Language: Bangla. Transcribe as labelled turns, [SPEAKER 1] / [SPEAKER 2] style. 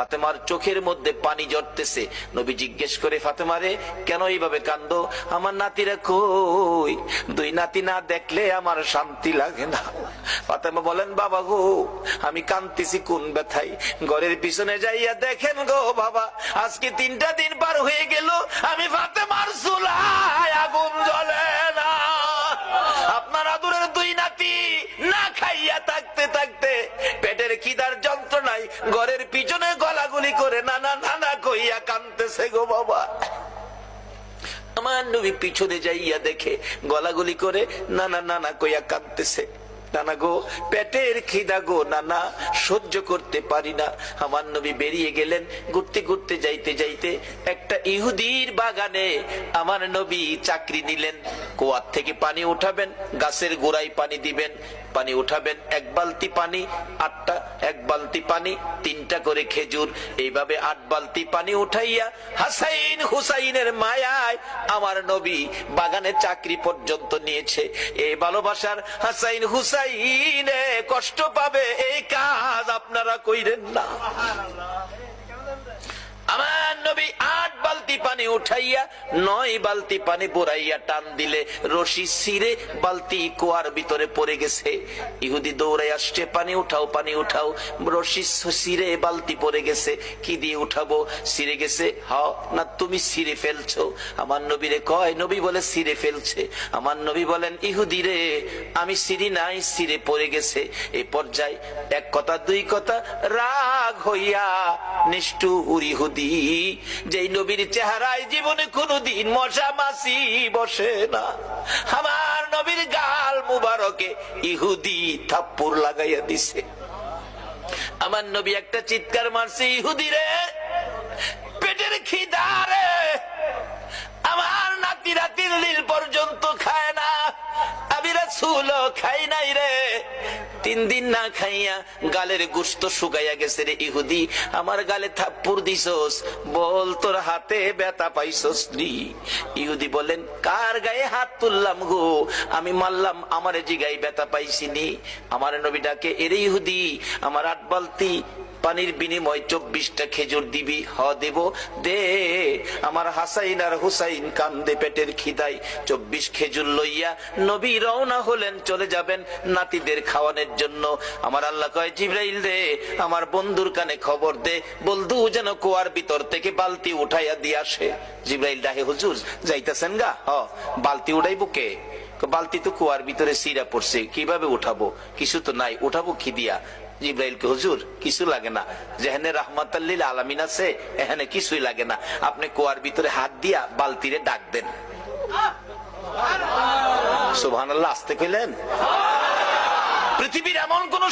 [SPEAKER 1] ফাতেমার চোখের মধ্যে পানি জড়তেছে। নবী জিজ্ঞেস করে, ফাতেমারে, কেন এইভাবে কান্দ আমার নাতিরা কই? দুই নাতি না দেখলে আমার শান্তি লাগে না। ফাতেমা বলেন, বাবা গো, আমি কান্দিছি কোন ব্যথাই ঘরের পিছনে যাইয়া দেখেন গো বাবা, আজকে তিনটা দিন পার হয়ে গেল, আমি ফাতেমার চুলায় কানতেছে গো বাবা। আমার নবী পিছনে যাইয়া দেখে গলাগুলি করে নানা নানা কইয়া কাঁদতেছে। নানা গো, পেটের খিদা গো, নানা, সহ্য করতে পারি না। আমার নবী বেরিয়ে গেলেন, ঘুরতে ঘুরতে যাইতে যাইতে একটা ইহুদির বাগানে আমার নবী চাকরি নিলেন। কুয়ার থেকে পানি উঠাবেন, গাছের গোড়ায় পানি দিবেন, পানি উঠাবেন, এক বালতি পানি, আটটা, এক বালতি পানি, তিনটা করে খেজুর, এইভাবে আট বালতি পানি উঠাইয়া হাসাইন হুসাইনের মায়ায় আমার নবী বাগানে চাকরি পর্যন্ত নিয়েছে। এই ভালোবাসার হাসাইন হুসাইনে কষ্ট পাবে এই কাজ আপনারা কইরেন না। আমার নবী আট বালতি পানি উঠাইয়া, নয় বালতি পানি বোরাইয়া টান দিলে রশি সিরে বালতি কুয়ার ভিতরে পড়ে গেছে। ইহুদি দৌড়ে আসছে, পানি উঠাও পানি উঠাও। রশি সিরে বালতি পড়ে গেছে, কি দিয়ে উঠাবো? সিরে গেছে হ না তুমি সিরে ফেলছো। আমার নবীরে কয়, নবী বলে সিরে ফেলছে। আমার নবী বলেন, ইহুদি রে, আমি সিরি নাই সিরে পড়ে গেছে। এই পর্যায়ে এক কথা, দুই কথা, রাগ হইয়া নিষ্ঠুর ইহুদি, যেই নবীর চেহারায় জীবনে কোনদিন মশা মাসি বসে না। আমার নবীর গাল মুবারকে ইহুদি থাপ্পুর লাগাইয়া দিছে। আমার নবী একটা চিৎকার মারছে, ইহুদি রে, পেটের খিদা রাসূল খাই নাই রে। তিন দিন না খাইয়া গালের গুস্ত শুকাইয়া গেছে রে ইহুদি। আমার গালে থাপ্পুর দিছস, বল তোর হাতে ব্যথা পাইছস নি। ইহুদি বলেন, কার গায়ে হাত তুললাম গো? আমি মারলাম, আমার জিগাই ব্যথা পাইছিনি আমার নবীটাকে এরে ইহুদি, আমার আট বালতি পানির বিনিময় চব্বিশটা খেজুর দিবি, হ দেব, দে। আমার হাসাইন আর হুসাইন কান্দে পেটের খিদাই চব্বিশ খেজুর লইয়া নবী রওনা হলেন, চলে যাবেন নাতিদের খাওয়ানোর জন্য। আমার আল্লাহ কয়, জিব্রাইল দে, আমার বন্ধুর কানে খবর দে। বলদু যেন কুয়ার ভিতর থেকে বালতি উঠাইয়া দিয়ে আসে। জিব্রাইল ডাহে হুজুর, যাইতেছেন গা? হ, বালতি উঠাইবো কে? বালতি তো কুয়ার ভিতরে সিরা পড়ছে, কীভাবে উঠাবো? কিছু তো নাই, উঠাবো কি দিয়া? হুজুর, কিছু লাগে না। আলামিন আছে এখানে কিছুই লাগে না। আপনি কুয়ার ভিতরে হাত দিয়া বালতিরে ডাক দেন। সুবহানাল্লাহ, আসতে কইলেন? পৃথিবীর এমন কোন